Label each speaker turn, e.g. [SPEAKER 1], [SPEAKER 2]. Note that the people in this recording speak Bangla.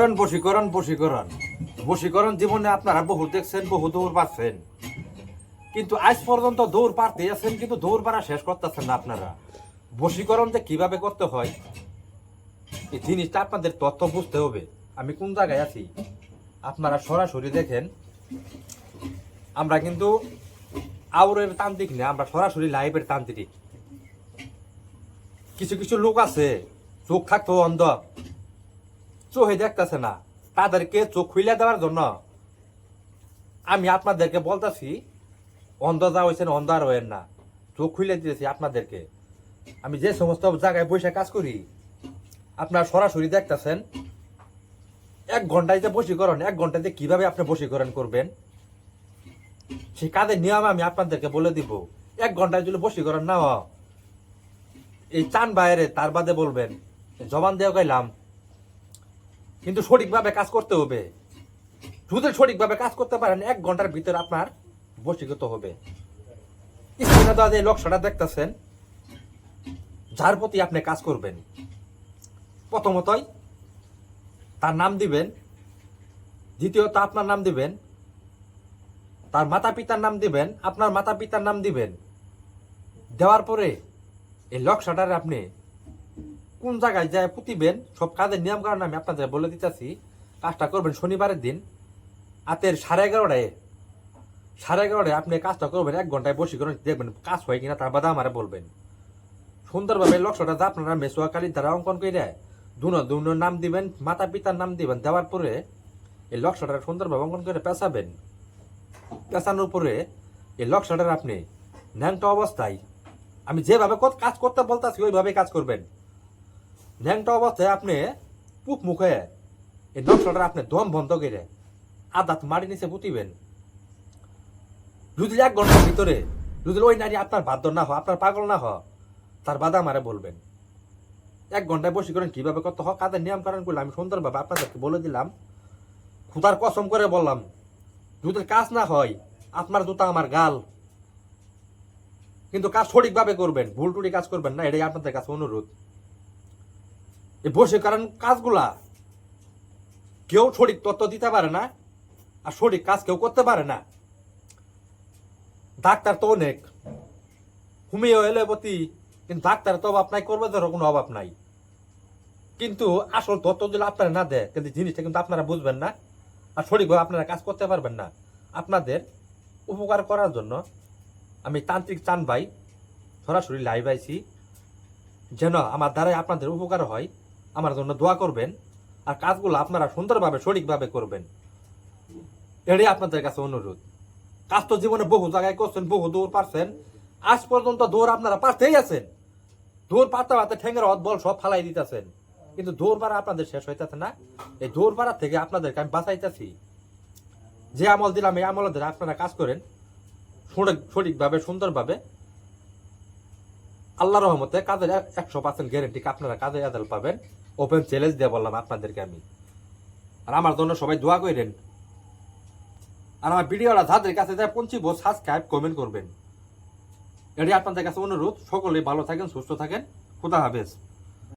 [SPEAKER 1] বশীকরণ বশীকরণ বশীকরণ। বশীকরণ জীবনে আপনারা বহু দেখছেন বহু দৌড় পাচ্ছেন। কিন্তু আজ পর্যন্ত দৌড় পারতে আছেন, কিন্তু দৌড় পারা শেষ করতেছেন না আপনারা। বশীকরণ যে কীভাবে করতে হয়, এই জিনিসটা আপনাদের তথ্য বুঝতে হবে। আমি কোন জায়গায় আছি? আপনারা সরাসরি দেখেন। আমরা কিন্তু আউরের তান্ত্রিক না, আমরা সরাসরি লাইভের তান্ত্রিক। কিছু কিছু লোক আছে, চোখ থাকতো অন্ধ। চোখে দেখতেছে না। তাদেরকে চোখ খুলে দেওয়ার জন্য। আমি আপনাদেরকে বলতেছি, অন্ধ যা হয়েছেন অন্ধ আর হয়েন না। চোখ খুলে দিয়েছি আপনাদেরকে। আমি যে সমস্ত জায়গায় বসে কাজ করি, আপনার সরাসরি দেখতেছেন, এক ঘন্টায় যে বসীকরণ এক ঘন্টাতে কীভাবে আপনি বসীকরণ করবেন সেই কাজের নিয়ম আমি আপনাদেরকে বলে দিব। এক ঘন্টায় যদি বসীকরণ না এই চান বাইরে তার বাদে বলবেন, জবান দেওয়া গেলাম কিন্তু সঠিকভাবে কাজ করতে হবে। যদি সঠিকভাবে কাজ করতে পারেন, এক ঘণ্টার ভিতরে আপনার বশীকৃত হবে। স্ক্রিনে লক্ষ্যটা দেখতেছেন, যার প্রতি আপনি কাজ করবেন, প্রথমতই তার নাম দিবেন, দ্বিতীয়ত আপনার নাম দিবেন, তার মাতা পিতার নাম দিবেন, আপনার মাতা পিতার নাম দিবেন। দেওয়ার পরে এই লক্ষ্যটার আপনি কোন জায়গায় যায় পুঁতিবেন, সব কাজের নিয়ম কারণ আমি আপনাদের বলে দিতেছি। কাজটা করবেন শনিবারের দিন, রাতের সাড়ে এগারোটায়। সাড়ে এগারোটায় আপনি কাজটা করবেন, এক ঘন্টায় বসে করে দেখবেন কাজ হয় কিনা তার বাদে আমারে বলবেন। সুন্দরভাবে লক্ষ্যটা যা আপনারা মেসোয়া কালির দ্বারা অঙ্কন করে দুনো দুনো নাম দিবেন মাতা পিতার নাম দিবেন, দেওয়ার পরে এই লক্ষ্যটা সুন্দরভাবে অঙ্কন করে পেঁচাবেন। পেঁচানোর পরে এই লক্ষ্যটার আপনি ন্যাংটা অবস্থায়, আমি যেভাবে কাজ করতে বলতেছি ওইভাবে কাজ করবেন। ন্যাংটা অবস্থায় আপনি পুক মুখে এই নকশাটা আপনি দম বন্ধ করে আদাত মারি নিচে পুঁতিবেন যদি এক ঘণ্টার ভিতরে, যদি ওই নারী আপনার বাধ্য না হয়, আপনার পাগল না হয়, তার বাধা মারে বলবেন। এক ঘন্টায় বসে করেন কীভাবে করতে হোক কাদের নিয়ম কারণ করলে আমি সুন্দরভাবে আপনাদেরকে বলে দিলাম। খুদার কসম করে বললাম, যদি কাজ না হয়, আপনার জুতা আমার গাল। কিন্তু কাজ সঠিকভাবে করবেন, ভুল টুটি কাজ করবেন না, এটাই আপনাদের কাছে অনুরোধ। এই বসে, কারণ কাজগুলা কেউ সঠিক তথ্য দিতে পারে না, আর সঠিক কাজ কেউ করতে পারে না। ডাক্তার তো অনেক হোমিও এলোপ্যাথি কিন্তু ডাক্তারের তো অভাব নাই করবে ধরো কোনো অভাব নাই। কিন্তু আসল তথ্য যদি আপনারা না দেয়, কিন্তু জিনিসটা কিন্তু আপনারা বুঝবেন না, আর সঠিকভাবে আপনারা কাজ করতে পারবেন না। আপনাদের উপকার করার জন্য আমি তান্ত্রিক চান ভাই, সরাসরি লাইভ আইছি। যেন আমার দ্বারাই আপনাদের উপকার হয়। আমার জন্য দোয়া করবেন আর কাজগুলো আপনারা সুন্দরভাবে, সঠিকভাবে করবেন। এটাই আপনাদের কাছে অনুরোধ। কাজ তো জীবনে বহু জায়গায় করছেন, বহু দৌড় পারছেন। আজ পর্যন্ত দৌড় আপনারা পারতেই আছেন। দৌড় পারতে পারতে ঠেঙ্গের অত বল সব ফালাই দিতেছেন। কিন্তু দৌড় পাড়া আপনাদের শেষ হইতেছে না। এই দৌড় পাড়া থেকে আপনাদেরকে আমি বাঁচাইতেছি। যে আমল দিলাম, এই আমল ধরে আপনারা কাজ করেন। সঠিক সঠিকভাবে, সুন্দরভাবে আল্লাহ রহমতে কাজের একশো পার্সেন্ট গ্যারেন্টি আপনারা কাজে আদাল পাবেন। ওপেন চ্যালেঞ্জ দিয়ে বললাম আপনাদেরকে আমি। আর আমার জন্য সবাই দোয়া করেন। আর আমার ভিডিওটা যাদের কাছে যায় পৌঁছিব সাবস্ক্রাইব কমেন্ট করবেন। এটি আপনাদের কাছে অনুরোধ। সকলেই ভালো থাকেন, সুস্থ থাকেন। খুদা হাফেজ।